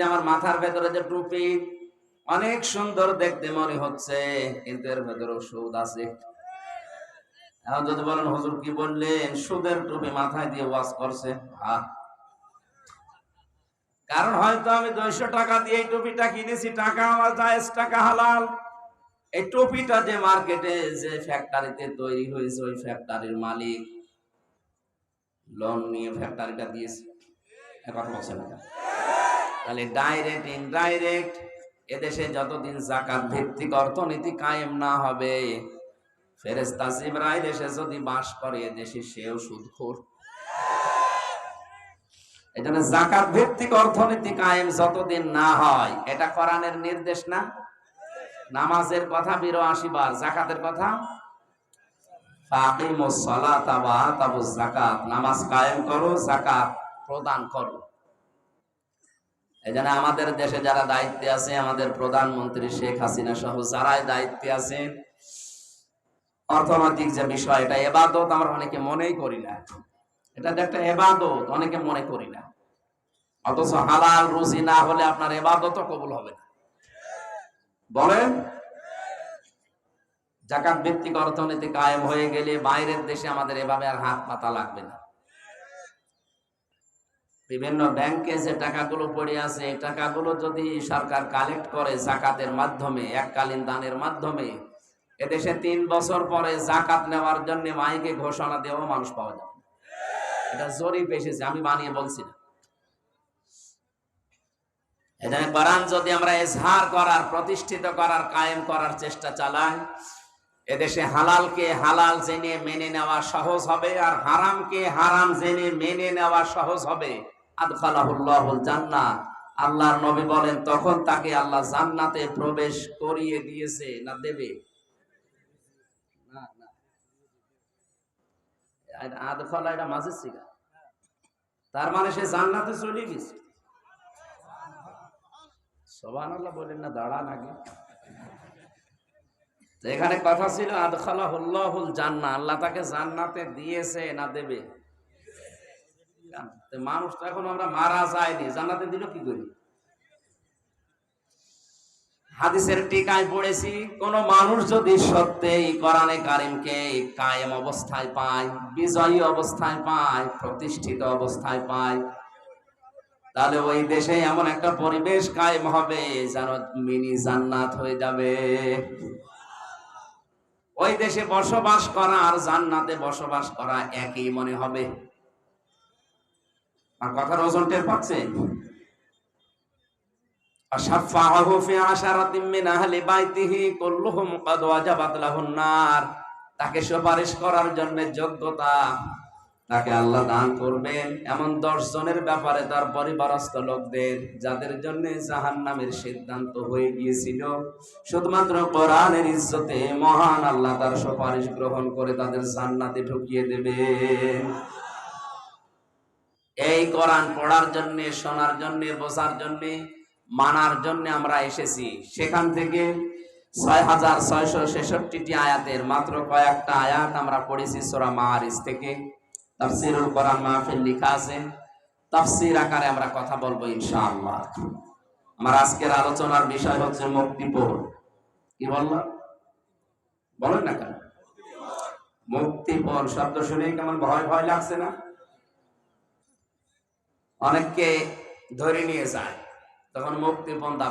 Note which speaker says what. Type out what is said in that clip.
Speaker 1: যে আমার মাথার ভেতরে যে টুপি, অনেক সুন্দর দেখতে মনে হচ্ছে, কিন্তু এর ভেতরে সুদ আছে। এখন যদি বলেন, হুজুর কি বললেন? সুদের টুপি মাথায় দিয়ে ওয়াজ করছে? কারণ হয়তো আমি দুইশো টাকা দিয়ে এই টুপিটা কিনেছি, টাকা আমার জায়েজ, টাকা হালাল। এই টুপিটা যে মার্কেটে, যে ফ্যাক্টরিতে তৈরি হয়েছে, ওই ফ্যাক্টরির মালিক লোন নিয়ে ফ্যাক্টরিটা দিয়েছে। কথা বলছে না? তাহলে ডাইরেক্ট ইনডাইরেক্ট এদেশে যতদিন জাকাত ভিত্তিক অর্থনীতি কায়েম না হবে ফেরেস্তা জিবরাইল এসে যদি বাস করে এদেশে, সেও সুদখোর। এই জন্য জাকাত ভিত্তিক অর্থনীতি কায়েম যতদিন না হয়, এটা কোরআনের নির্দেশ না? নামাজের কথা বিরো বার জাকাতের কথা? ফাকিমুস সালাতা ওয়া আতাবুজ যাকাত। নামাজ কায়েম করো, যাকাত প্রদান করো। এই জন্য আমাদের দেশে যারা দায়িত্বে আছে, আমাদের প্রধানমন্ত্রী শেখ হাসিনা সহ যারাই দায়িত্বে আছেন অর্থনৈতিক যে বিষয় এটা এবাদত আমরা অনেকে মনেই করি না। এটা একটা এবাদত, অনেকে মনে করি না। অথচ হালাল রুজি না হলে আপনার এবাদত কবুল হবে না। বলেন? জাকাত ভিত্তিক অর্থনীতি কায়েম হয়ে গেলে বাইরের দেশে আমাদের এভাবে আর হাত পাতা লাগবে না। বিভিন্ন ব্যাংকে যে টাকাগুলো পড়ে আছে, এই টাকাগুলো যদি সরকার কালেক্ট করে জাকাতের মাধ্যমে, এককালীন দানের মাধ্যমে, এদেশে তিন বছর পরে জাকাত নেওয়ার জন্য মাইকে ঘোষণা দেওয়া মানুষ পাওয়া যাবে এটা জরিপ এসেছে, আমি বানিয়ে বলছি না। এখানে কোরআন যদি আমরা এজহার করার, প্রতিষ্ঠিত করার, কায়েম করার চেষ্টা চালাই, এদেশে হালালকে হালাল জেনে মেনে নেওয়া সহজ হবে, আর হারামকে হারাম জেনে মেনে নেওয়া সহজ হবে। আদখালাহুল্লাহুল আল্লাহর নবী বলেন, তখন তাকে আল্লাহ জান্নাতে প্রবেশ করিয়ে দিয়েছে না দেবে? তার মানে সে জান্নাতে চলে গেছে। সোবান আল্লাহ বলেন না, দাঁড়ান তো এখানে কথা ছিল, আদখালাহুল্লাহুল জান্নাহ আল্লাহ তাকে জান্নাতে দিয়েছে না দেবে? মানুষ তো এখন আমরা মারা যায়নি জান্নাতে দিল কি করি? হাদিসের টিকায় পড়েছি, কোন মানুষ যদি সত্যি কোরআনে কারিমকে কায়েম অবস্থায় পায়, বিজয়ী অবস্থায় পায়, প্রতিষ্ঠিত অবস্থায় পায়, তাহলে ওই দেশে এমন একটা পরিবেশ কায়েম হবে যেন মিনি জান্নাত হয়ে যাবে। ওই দেশে বসবাস করা আর জান্নাতে বসবাস করা একই মনে হবে। আর কথার ওজন টের পাচ্ছে? তাকে সুপারিশ করার জন্য যোগ্যতা। তাকে আল্লাহ দান করবেন এমন দর্শনের ব্যাপারে তার পরিবারস্থ লোকদের, যাদের জন্য জাহান নামের সিদ্ধান্ত হয়ে গিয়েছিল। শুধুমাত্র কোরআনের ইজ্জতে মহান আল্লাহ তার সুপারিশ গ্রহণ করে তাদের জান্নাতে ঢুকিয়ে দেবে এই কোরআন পড়ার জন্য, শোনার জন্য, বোঝার জন্য, মানার জন্য আমরা এসেছি। সেখান থেকে ছয় হাজার ছয়শো ছেষট্টিটি আয়াতের মাত্র কয়েকটা আয়াত আমরা পড়েছি সোরা মাহারিস থেকে। তাফসিরুল কোরআন মাহফিল লেখা আছে। তাফসির আকারে আমরা কথা বলব ইনশাআল্লাহ। আমার আজকের আলোচনার বিষয় হচ্ছে মুক্তিপণ। কি বললাম বলেন না কেন? মুক্তিপণ শব্দ শুনে কেমন ভয় ভয় লাগছে না? অনেককে ধরে নিয়ে যায় তখন মুক্তির দাবি